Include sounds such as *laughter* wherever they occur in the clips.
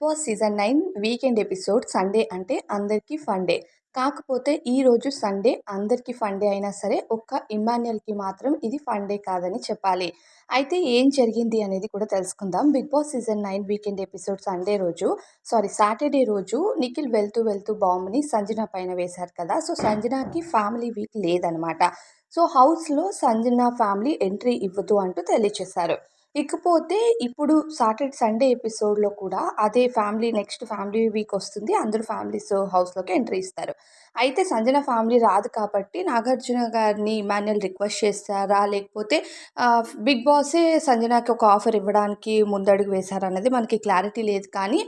Boss season nine weekend episode Sunday అంటే అందరికీ funday కాకపోతే ఈరోజు సండే అందరికీ ఫండే అయినా సరే ఒక్క ఇమాన్యుయల్కి మాత్రం ఇది ఫండే కాదని చెప్పాలి. అయితే ఏం జరిగింది అనేది కూడా తెలుసుకుందాం. Bigg Boss season nine weekend episode Sunday రోజు సారీ సాటర్డే రోజు నిఖిల్ వెళ్తూ వెళ్తూ బాంబుని సంజన పైన వేశారు కదా. సో సంజనాకి ఫ్యామిలీ వీక్ లేదనమాట. సో హౌస్లో సంజన ఫ్యామిలీ ఎంట్రీ ఇవ్వదు అంటూ తెలియచేశారు. ఇకపోతే ఇప్పుడు సాటర్డే సండే ఎపిసోడ్లో కూడా అదే ఫ్యామిలీ నెక్స్ట్ ఫ్యామిలీ వీక్ వస్తుంది. అందరూ ఫ్యామిలీస్ హౌస్లోకి ఎంట్రీ ఇస్తారు. అయితే సంజన ఫ్యామిలీ రాదు కాబట్టి నాగార్జున గారిని ఇమాన్యుల్ రిక్వెస్ట్ చేస్తారా? లేకపోతే బిగ్ బాసే సంజనాకి ఒక ఆఫర్ ఇవ్వడానికి ముందడుగు వేశారన్నది మనకి క్లారిటీ లేదు. కానీ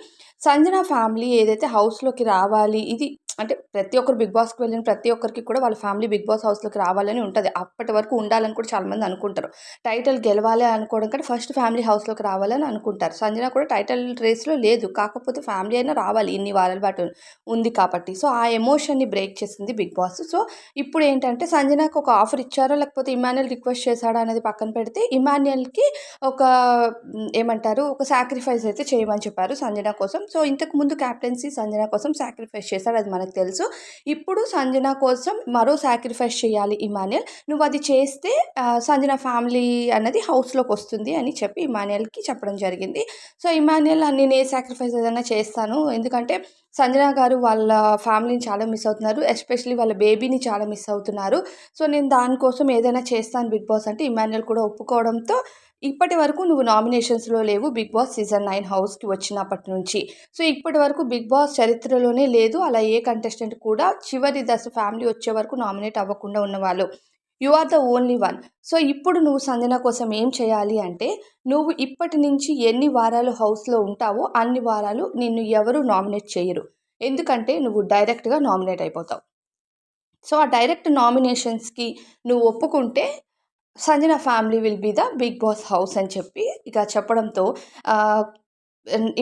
సంజన ఫ్యామిలీ ఏదైతే హౌస్లోకి రావాలి ఇది అంటే ప్రతి ఒక్కరు బిగ్ బాస్కి వెళ్ళిన ప్రతి ఒక్కరికి కూడా వాళ్ళ ఫ్యామిలీ బిగ్ బాస్ హౌస్లోకి రావాలని ఉంటుంది. అప్పటి వరకు ఉండాలని కూడా చాలామంది అనుకుంటారు. టైటిల్ గెలవాలి అనుకోవడం కంటే ఫస్ట్ ఫ్యామిలీ హౌస్లోకి రావాలని అనుకుంటారు. సంజన కూడా టైటిల్ రేస్లో లేదు. కాకపోతే ఫ్యామిలీ అయినా రావాలి ఇన్ని వారాల పాటు ఉంది కాబట్టి. సో ఆ ఎమోషన్ని బ్రేక్ చేసింది బిగ్ బాస్. సో ఇప్పుడు ఏంటంటే సంజనాకి ఒక ఆఫర్ ఇచ్చారో? లేకపోతే ఇమాన్యుల్ రిక్వెస్ట్ చేశాడా అనేది పక్కన పెడితే ఇమాన్యుల్కి ఒక ఏమంటారు? ఒక సాక్రిఫైస్ అయితే చేయమని చెప్పారు సంజన కోసం. సో ఇంతకు ముందు క్యాప్టెన్సీ సంజన కోసం సాక్రిఫైస్ చేశాడు. అది మనకి తెలుసు. ఇప్పుడు సంజన కోసం మరో సాక్రిఫైస్ చేయాలి ఇమానియల్. నువ్వు అది చేస్తే సంజన ఫ్యామిలీ అన్నది హౌస్లోకి వస్తుంది అని చెప్పి ఇమానియల్కి చెప్పడం జరిగింది. సో ఇమానియల్ నేను ఏ సాక్రిఫైస్ ఏదైనా చేస్తాను. ఎందుకంటే సంజన గారు వాళ్ళ ఫ్యామిలీని చాలా మిస్ అవుతున్నారు. ఎస్పెషలీ వాళ్ళ బేబీని చాలా మిస్ అవుతున్నారు. సో నేను దానికోసం ఏదైనా చేస్తాను బిగ్ బాస్ అంటే ఇమాన్యుయల్ కూడా ఒప్పుకోవడంతో ఇప్పటి వరకు నువ్వు నామినేషన్స్లో లేవు. బిగ్ బాస్ సీజన్ నైన్ హౌస్కి వచ్చినప్పటి నుంచి. సో ఇప్పటి వరకు బిగ్ బాస్ చరిత్రలోనే లేదు. అలా ఏ కంటెస్టెంట్ కూడా చివరి దశ ఫ్యామిలీ వచ్చే వరకు నామినేట్ అవ్వకుండా ఉన్నవాళ్ళు. You are the only one so ఇప్పుడు నువ్వు సంజన కోసం ఏం చేయాలి అంటే నువ్వు ఇప్పటి నుంచి ఎన్ని వారాలు హౌస్లో ఉంటావో అన్ని వారాలు నిన్ను ఎవరు నామినేట్ చేయరు. ఎందుకంటే నువ్వు డైరెక్ట్గా నామినేట్ అయిపోతావు. సో ఆ డైరెక్ట్ నామినేషన్స్కి నువ్వు ఒప్పుకుంటే Sanjana family will be the Bigg Boss house అని చెప్పి ఇక చెప్పడంతో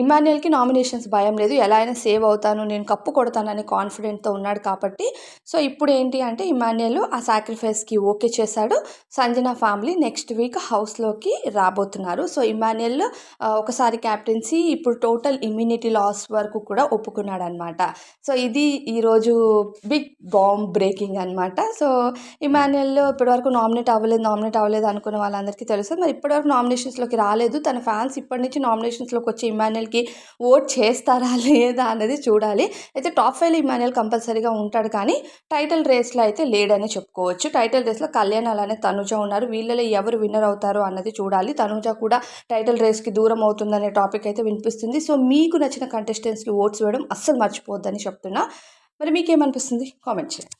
ఇమాన్యుయల్కి నామినేషన్స్ భయం లేదు. ఎలా అయినా సేవ్ అవుతాను నేను కప్పు కొడతానని కాన్ఫిడెంట్తో ఉన్నాడు కాబట్టి. సో ఇప్పుడు ఏంటి అంటే ఇమాన్యుయల్ ఆ సాక్రిఫైస్కి ఓకే చేశాడు. సంజన ఫ్యామిలీ నెక్స్ట్ వీక్ హౌస్లోకి రాబోతున్నారు. సో ఇమాన్యుయల్ ఒకసారి క్యాప్టెన్సీ ఇప్పుడు టోటల్ ఇమ్యూనిటీ లాస్ వరకు కూడా ఒప్పుకున్నాడు అనమాట సో ఇది ఈరోజు బిగ్ బాంబ్ బ్రేకింగ్ అనమాట సో ఇమాన్యుయల్ ఇప్పటివరకు నామినేట్ అవ్వలేదు నామినేట్ అవ్వలేదు అనుకున్న వాళ్ళందరికీ తెలుసు. మరి ఇప్పటివరకు నామినేషన్స్లోకి రాలేదు. తన ఫ్యాన్స్ ఇప్పటి నుంచి నామినేషన్స్లోకి వచ్చి ఇమానుయల్కి ఓట్ చేస్తారా *laughs* లేదా అన్నది చూడాలి. అయితే టాప్ ఫైవ్ ఇమానుయల్ కంపల్సరీగా ఉంటాడు కానీ టైటిల్ రేస్లో అయితే లేడని చెప్పుకోవచ్చు. టైటిల్ రేస్లో కళ్యాణ్ అలానే తనుజ ఉన్నారు. వీళ్ళలో ఎవరు విన్నర్ అవుతారు అన్నది చూడాలి. తనుజ కూడా టైటిల్ రేస్కి దూరం అవుతుందనే టాపిక్ అయితే వినిపిస్తుంది. సో మీకు నచ్చిన కంటెస్టెంట్స్కి ఓట్స్ వేయడం అస్సలు మర్చిపోవద్దని చెప్తున్నా. మరి మీకేమనిపిస్తుంది? కామెంట్ చేయండి.